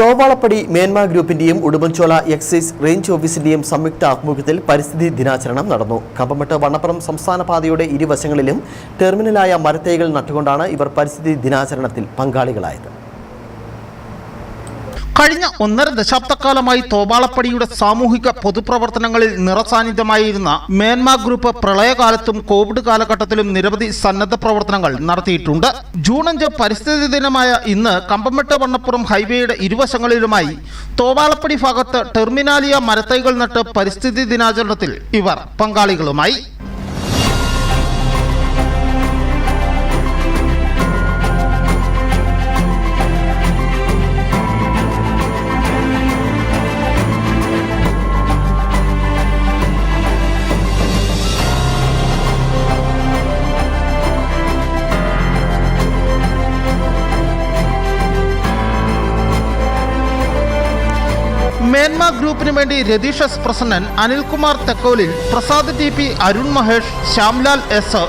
തോവാളപ്പടി മേന്മ ഗ്രൂപ്പിന്റെയും Udumbanchola excise range ഓഫീസിന്റെയും സംയുക്ത ആഭിമുഖ്യത്തിൽ പരിസ്ഥിതി ദിനാചരണം നടന്നു. കമ്പമട്ട് വണ്ണപ്പുറം സംസ്ഥാന പാതയുടെ ഇരുവശങ്ങളിലും ടെർമിനലായ മരത്തൈകൾ നട്ടുകൊണ്ടാണ് ഇവർ പരിസ്ഥിതി ദിനാചരണത്തിൽ പങ്കാളികളായത്. കഴിഞ്ഞ ഒന്നര ദശാബ്ദക്കാലമായി തോപാളപ്പടിയുടെ സാമൂഹിക പൊതുപ്രവർത്തനങ്ങളിൽ നിറസാന്നിധ്യമായിരുന്ന മേന്മ ഗ്രൂപ്പ് പ്രളയകാലത്തും കോവിഡ് കാലഘട്ടത്തിലും നിരവധി സന്നദ്ധ പ്രവർത്തനങ്ങൾ നടത്തിയിട്ടുണ്ട്. ജൂൺ അഞ്ച് പരിസ്ഥിതി ദിനമായ ഇന്ന് കമ്പമെട്ട് വണ്ണപ്പുറം ഹൈവേയുടെ ഇരുവശങ്ങളിലുമായി തോപാളപ്പടി ഭാഗത്ത് ടെർമിനാലിയ മരത്തൈകൾ നട്ട് പരിസ്ഥിതി ദിനാചരണത്തിൽ ഇവർ പങ്കാളികളുമായി. മേന്മ ഗ്രൂപ്പിന് വേണ്ടി Ratheesh S Prasannan Anilkumar Thekkolil Prasad T P Arun Mahesh Shyamlal S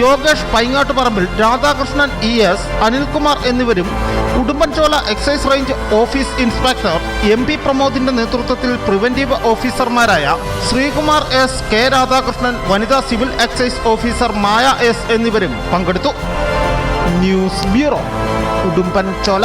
Yogesh Paingattuparambil Radhakrishnan E S Anilkumar എന്നിവരും Udumbanchola excise range office inspector M P പ്രമോദിന്റെ നേതൃത്വത്തിൽ പ്രിവന്റീവ് ഓഫീസർമാരായ ശ്രീകുമാർ എസ് കെ രാധാകൃഷ്ണൻ വനിതാ civil excise officer Maya S എന്നിവരും പങ്കെടുത്തു. News bureau Udumbanchola.